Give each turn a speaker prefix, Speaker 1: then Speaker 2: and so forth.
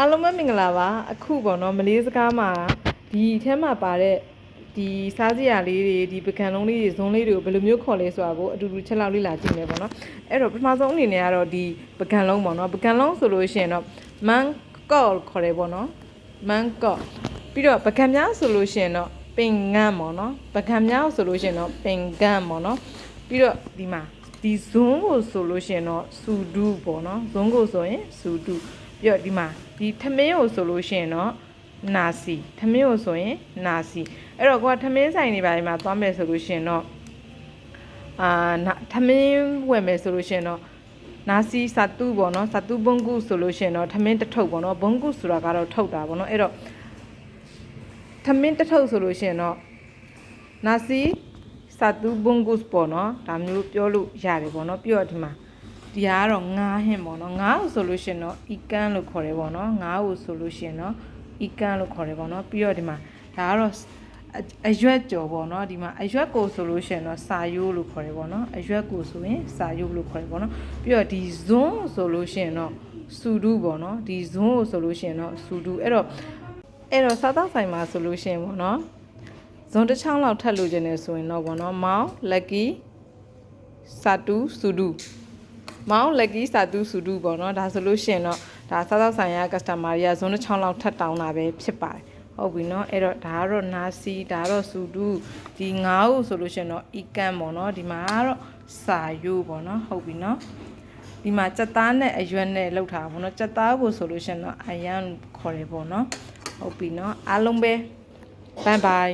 Speaker 1: အားလုံးပဲမင်္ဂလာပါအခုပေါ့နော်မလေးစကားမှာဒီထဲမှာပါတဲ့ဒီစားစရာလေးတွေဒီပကံလုံးလေးတွေဇွန်းလေးတွေကိုဘယ်လိုမျိုးခေါ်လဲဆိုတာကိုအတူတူချက်လောက်လေးလာကြည့်မယ်ပေါ့နော်အဲ့တော့ပထမဆုံးအနေနဲ့ကတော့ဒီပကံလုံးပေါ့နော်ပကံလုံးဆိုလို့ရှိရင်တော့မန်ကော့ခေါ်တယ်ပေါ့နော်မန်ကော့ပြီးတော့ပကံများဆိုလို့ရှိရင်တော့ပင်ငန်းပေါ့နော်ပကံများဆိုလို့ရှိရင်တော့ပင်ကန်းပေါ့နော်ပြီးတော့ဒီမှာဒီဇွန်းကိုဆိုလို့ရှိရင်တော့စူဒူပေါ့နော်ဇွန်းကိုဆိုရင်စူဒူ ပြီးတော့ဒီမှာဒီထမင်းကိုဆိုလို့ရှိရင်တော့နာစီထမင်းကိုဆိုရင်နာစီအဲ့တော့ကိုကထမင်းဆိုင်နေပါဒီမှာသွားမယ်ဆိုလို့ရှိရင်တော့အာနာထမင်းဝယ်မယ်ဆိုလို့ရှိရင်တော့နာစီစတူပေါ့နော်စတူဘုံကုဆိုလို့ရှိရင်တော့ထမင်းတစ်ထုပ်ပေါ့နော်ဘုံကုဆိုတာကတော့ထုတ်တာပေါ့နော်အဲ့တော့ထမင်းတစ်ထုပ်ဆိုလို့ရှိရင်တော့နာစီစတူဘုံကုပေါ့နော်ဒါမျိုးပြောလို့ရတယ်ပေါ့နော်ပြီးတော့ဒီမှာ ဒီဟာကတော့ငါးဟင်းပေါ့နော်ငါးကိုဆိုလို့ရှရင်တော့အီကန်လို့ခေါ်တယ်ပေါ့နော်ငါးကိုဆိုလို့ရှရင်တော့အီကန်လို့ခေါ်တယ်ပေါ့နော်ပြီးတော့ဒီမှာဒါကတော့အအရွက်ကြော်ပေါ့နော်ဒီမှာအရွက်ကိုဆိုလို့ရှရင်တော့စာယိုးလို့ခေါ်တယ်ပေါ့နော်အရွက်ကိုဆိုရင်စာယိုးလို့ခေါ်တယ်ပေါ့နော်ပြီးတော့ဒီဇွန်းဆိုလို့ရှရင်တော့စူဒူပေါ့နော်ဒီဇွန်းကိုဆိုလို့ရှရင်တော့စူဒူအဲ့တော့အဲ့တော့စားတော့ဆိုင်မှာဆိုလို့ရှရင်ပေါ့နော်ဇွန်တစ်ချောင်းလောက်ထပ်လို့ခြင်းနေဆိုရင်တော့ပေါ့နော်မောင်လက်ကီစာတူစူဒူ မောင်လက်ကီစာတူစူတူပေါ့နော်ဒါဆိုလို့ရှိရင်တော့ဒါစားသောက်ဆိုင်ရာ customer တွေကဇွန်တစ်ချောင်းလောက်ထပ်တောင်းတာပဲဖြစ်ပါတယ်ဟုတ်ပြီနော်အဲ့တော့ဒါကတော့နာစီဒါကတော့စူတူဒီငါးကိုဆိုလို့ရှိရင်တော့အီကန်ပေါ့နော်ဒီမှာကတော့စာယိုးပေါ့နော်ဟုတ်ပြီနော်ဒီမှာစက်သားနဲ့အရွက်နဲ့လောက်ထားတာပေါ့နော်စက်သားကိုဆိုလို့ရှိရင်တော့အယံခေါ်တယ်ပေါ့နော်ဟုတ်ပြီနော်အားလုံးပဲဘိုင်ဘိုင်